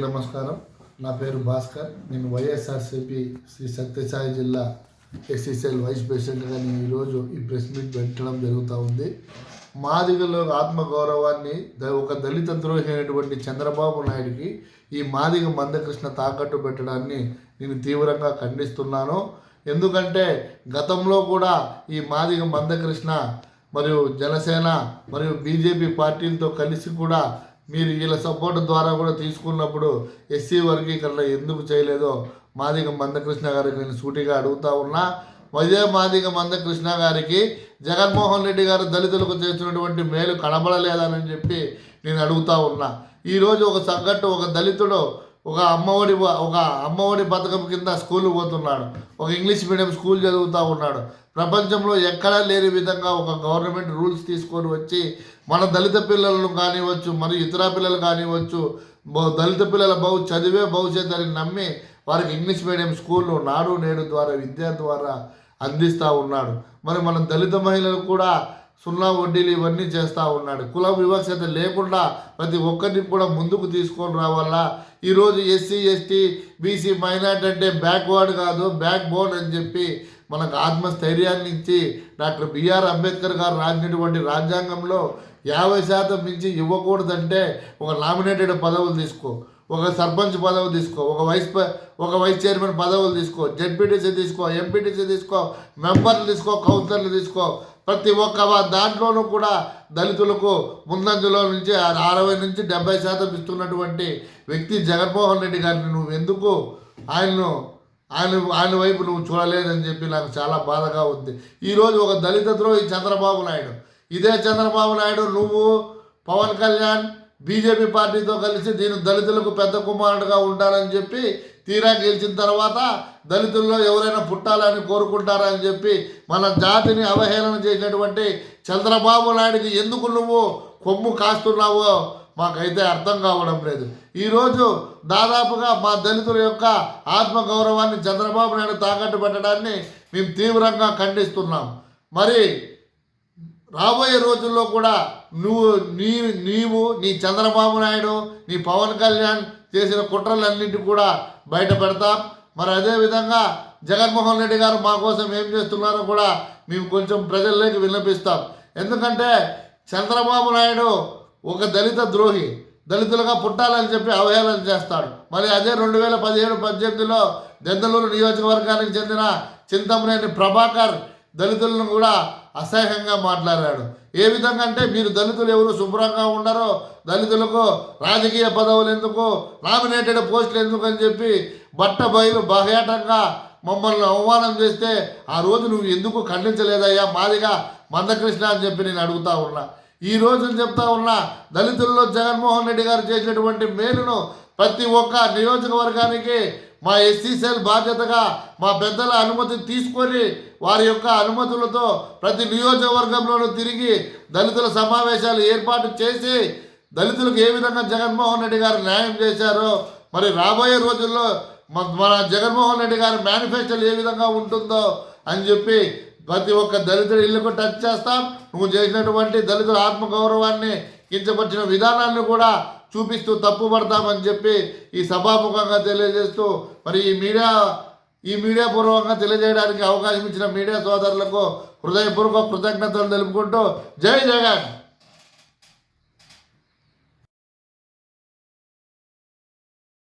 అందరికీ నమస్కారం. నా పేరు భాస్కర్. నేను వైఎస్ఆర్సిపి శ్రీ సత్యసాయి జిల్లా ఎస్సీసీఎల్ వైస్ ప్రెసిడెంట్గా నేను ఈరోజు ఈ ప్రెస్ మీట్ పెట్టడం జరుగుతూ ఉంది. మాదిగలో ఆత్మగౌరవాన్ని ద- ఒక దళిత ద్రోహి అయినటువంటి చంద్రబాబు నాయుడికి ఈ మాదిగ మందకృష్ణ తాకట్టు పెట్టడాన్ని నేను తీవ్రంగా ఖండిస్తున్నాను. ఎందుకంటే గతంలో కూడా ఈ మాదిగ మందకృష్ణ మరియు జనసేన మరియు బీజేపీ పార్టీలతో కలిసి కూడా మీరు వీళ్ళ సపోర్ట్ ద్వారా కూడా తీసుకున్నప్పుడు ఎస్సీ వర్గీకరణ ఎందుకు చేయలేదో మాదిగ మందకృష్ణ గారికి నేను సూటిగా అడుగుతా ఉన్నా. ఇదే మాదిగ మందకృష్ణ గారికి జగన్మోహన్ రెడ్డి గారు దళితులకు చేసినటువంటి మేలు కనబడలేదని చెప్పి నేను అడుగుతా ఉన్నా. ఈరోజు ఒక సంఘటన ఒక దళితుడు ఒక అమ్మఒడి ఒక అమ్మఒడి పథకం కింద స్కూల్ పోతున్నాడు. ఒక ఇంగ్లీష్ మీడియం స్కూల్ చదువుతూ ఉన్నాడు. ప్రపంచంలో ఎక్కడా లేని విధంగా ఒక గవర్నమెంట్ రూల్స్ తీసుకొని వచ్చి మన దళిత పిల్లలను కానివ్వచ్చు మరి ఇతర పిల్లలు కానివ్వచ్చు దళిత పిల్లల బహు చదివే భవిష్యత్ అని నమ్మి వారికి ఇంగ్లీష్ మీడియం స్కూళ్ళు నాడు నేడు ద్వారా విద్య ద్వారా అందిస్తూ ఉన్నాడు. మరి మన దళిత మహిళలు కూడా సున్నా వడ్డీలు ఇవన్నీ చేస్తూ ఉన్నాడు. కుల వివక్షత లేకుండా ప్రతి ఒక్కరిని కూడా ముందుకు తీసుకొని రావాలా? ఈరోజు ఎస్సీ ఎస్టీ బీసీ మైనార్టీ అంటే బ్యాక్వర్డ్ కాదు బ్యాక్ బోన్ అని చెప్పి మనకు ఆత్మస్థైర్యాన్ని ఇచ్చి డాక్టర్ బిఆర్ అంబేద్కర్ గారు రాసినటువంటి రాజ్యాంగంలో యాభై శాతం మించి ఇవ్వకూడదంటే ఒక నామినేటెడ్ పదవులు తీసుకో ఒక సర్పంచ్ పదవి తీసుకో ఒక వైస్ ఒక వైస్ చైర్మన్ పదవులు తీసుకో జెడ్పీటీసీ తీసుకో ఎంపీటీసీ తీసుకో మెంబర్లు తీసుకో కౌన్సిలర్లు తీసుకో ప్రతి ఒక్క దాంట్లోనూ కూడా దళితులకు ముందంజలో నుంచి అరవై నుంచి డెబ్బై శాతం ఇస్తున్నటువంటి వ్యక్తి జగన్మోహన్ రెడ్డి గారిని నువ్వు ఎందుకు ఆయన్ను ఆయన ఆయన వైపు నువ్వు చూడలేదని చెప్పి నాకు చాలా బాధగా ఉంది. ఈరోజు ఒక దళిత ద్రోహి చంద్రబాబు నాయుడు. ఇదే చంద్రబాబు నాయుడు నువ్వు పవన్ కళ్యాణ్ బీజేపీ పార్టీతో కలిసి దీని దళితులకు పెద్ద కుమారుడుగా ఉంటానని చెప్పి తీరా గెలిచిన తర్వాత దళితుల్లో ఎవరైనా పుట్టాలని కోరుకుంటారా అని చెప్పి మన జాతిని అవహేళన చేసినటువంటి చంద్రబాబు నాయుడికి ఎందుకు నువ్వు కొమ్ము కాస్తున్నావో మాకైతే అర్థం కావడం లేదు. ఈరోజు దాదాపుగా మా దళితుల యొక్క ఆత్మగౌరవాన్ని చంద్రబాబు నాయుడు తాకట్టు పెట్టడాన్ని మేము తీవ్రంగా ఖండిస్తున్నాం. మరి రాబోయే రోజుల్లో కూడా నువ్వు నీ నీవు నీ చంద్రబాబు నాయుడు నీ పవన్ కళ్యాణ్ చేసిన కుట్రలన్నింటి కూడా బయట పెడతాం. మరి అదేవిధంగా జగన్మోహన్ రెడ్డి గారు మా కోసం ఏం చేస్తున్నారో కూడా మేము కొంచెం ప్రజల్లోకి విన్నపిస్తాం. ఎందుకంటే చంద్రబాబు నాయుడు ఒక దళిత ద్రోహి. దళితులుగా పుట్టాలని చెప్పి అవహేళన చేస్తాడు. మరి అదే రెండు వేల పదిహేడు పద్దెనిమిదిలో దెందలూరు నియోజకవర్గానికి చెందిన చింతమనేని ప్రభాకర్ దళితులను కూడా అసహ్యంగా మాట్లాడాడు. ఏ విధంగా అంటే మీరు దళితులు ఎవరు శుభ్రంగా ఉండరో దళితులకు రాజకీయ పదవులు ఎందుకు నామినేటెడ్ పోస్టులు ఎందుకు అని చెప్పి బట్ట బయలు బహయాటంగా మమ్మల్ని అవమానం చేస్తే ఆ రోజు నువ్వు ఎందుకు ఖండించలేదయ్యా? మాదిగా మందకృష్ణ అని చెప్పి నేను అడుగుతా ఉన్నా. ఈ రోజు చెప్తా ఉన్నా దళితుల్లో జగన్మోహన్ రెడ్డి గారు చేసినటువంటి మేలును ప్రతి ఒక్క నియోజకవర్గానికి మా ఎస్సీ సెల్ బాధ్యతగా మా పెద్దల అనుమతి తీసుకొని వారి యొక్క అనుమతులతో ప్రతి నియోజకవర్గంలోనూ తిరిగి దళితుల సమావేశాలు ఏర్పాటు చేసి దళితులకు ఏ విధంగా జగన్మోహన్ రెడ్డి గారు న్యాయం చేశారో మరి రాబోయే రోజుల్లో మ- మన జగన్మోహన్ రెడ్డి గారి మేనిఫెస్టోలు ఏ విధంగా ఉంటుందో అని చెప్పి ప్రతి ఒక్క దళితుడి ఇల్లుకు టచ్ చేస్తాం. నువ్వు చేసినటువంటి దళితుల ఆత్మగౌరవాన్ని కించపరిచిన విధానాన్ని కూడా చూపిస్తూ తప్పు పడతామని చెప్పి ఈ సభాముఖంగా తెలియజేస్తూ మరి ఈ మీడియా ఈ మీడియా పూర్వకంగా తెలియజేయడానికి అవకాశం ఇచ్చిన మీడియా సోదరులకు హృదయపూర్వక కృతజ్ఞతలు తెలుపుకుంటూ జై జగన్.